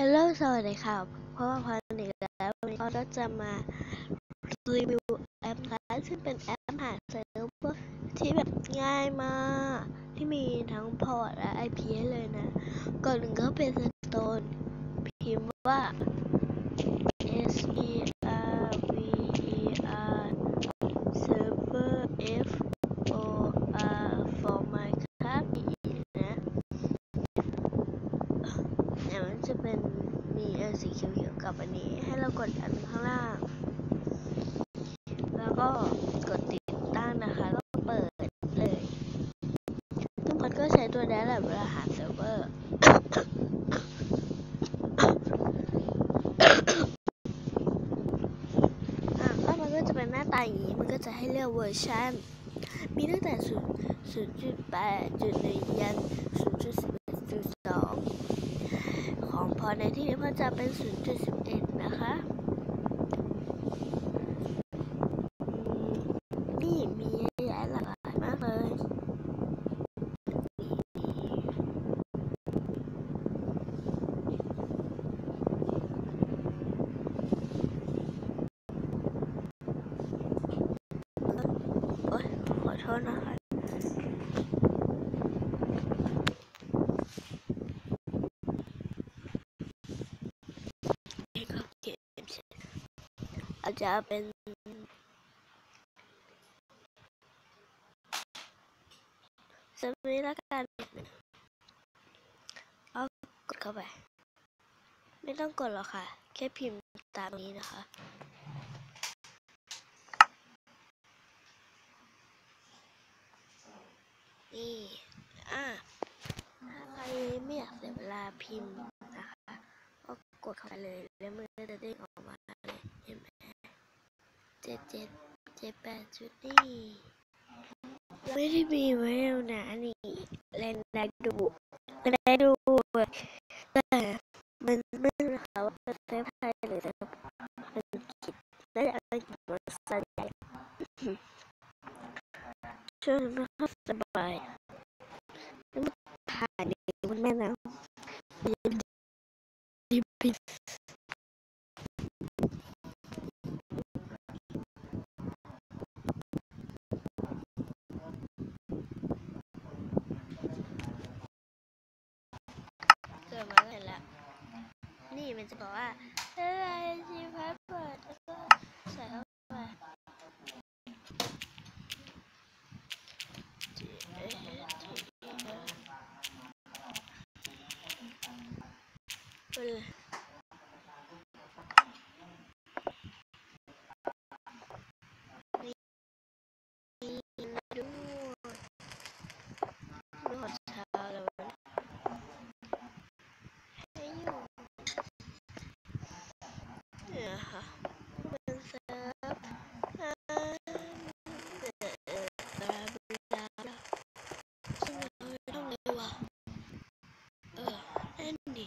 ฮัลโหลสวัสดีค่ะเพราะว่าพันอีกแล้ววันนี้เราจะมารีวิวแอปนะคะซึ่งเป็นแอปหาเซิร์ฟเวอร์ที่แบบง่ายมาก ที่มีทั้งพอร์ตและ IP เลยนะ ก่อนหนึ่งก็เป็นสโตนพิมพ์ว่า S E R V E R server F O R for Minecraft นะเนี่ยมันจะเป็น มีเออสีเขียวๆกับอันนี้ ให้เรากดอันข้างล่าง แล้วก็กดติดตั้งนะคะแล้วก็เปิดเลยซึ่งมันก็ใช้ตัวนี้แหละเวลาหาเซิร์ฟเวอร์อะก็มันก็จะเป็นหน้าตาอย่างนี้ มันก็จะให้เลือกเวอร์ชันมีตั้งแต่0 0.8จุดหนึ่งยัน0.11จุดสองของพอ ในที่นี้พอจะเป็น 0.11 นะคะอืมนี่มีเยอะแยะหลากหลายมากเลยโอ๊ยขอโทษนะคะ นี่ก็เกมเสร็จ อาจจะเป็นสมิละกันเอากดเข้าไป ไม่ต้องกดหรอกค่ะ แค่พิมพ์ตามนี้นะคะนี่อะถ้าใครไม่อยากเสียเวลาพิมพ์นะคะ ก็กดเข้าไปเลย แล้วมันก็จะเด้งออกมาเลยเห็นไหม เจ็ดเจ็ดเจ็ดแปดจุดนี่ไม่ได้มีไว้แล้วนะนี่เล่นได้ดูไม่ได้ดูแต่มันไม่รู้นะคะว่าจะเซฟไทยหรือจะอังกฤษน่าจะอังกฤษมันส่นใหญ่ช่วงไม่ค่อยสบายแล้วมันถ่ายในแม่น้ำดีดีดีเกิดมาเลยแล้ว นี่ มันจะบอกว่าอะไรชีพาสเปิดแล้วก็ใส่เข้าไปไปเออนี่ดูดูหดเช้าแล้วนะ ให้อยู่เนี่ยค่ะเป็นเซิร์ฟอ่าเอ่อบลาบลาบลาซึ่งเราไม่ต้องเลยว่ะเออเล่นดิ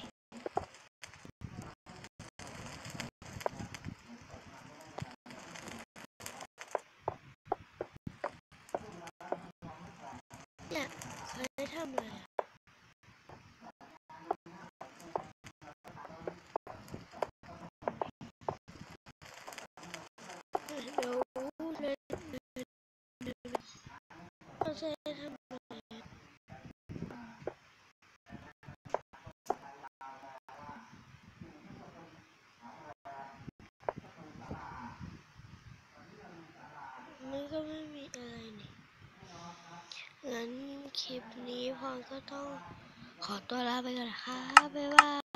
เนี่ยเคยทำเลยอะเดี๋ยวเดินเขาจะทำอะไรมันก็ไม่มีอะไรนี่งั้นค ลิปนี้พรก็ต้องขอตัวลาไปก่อนนะคะบ๊ายบาย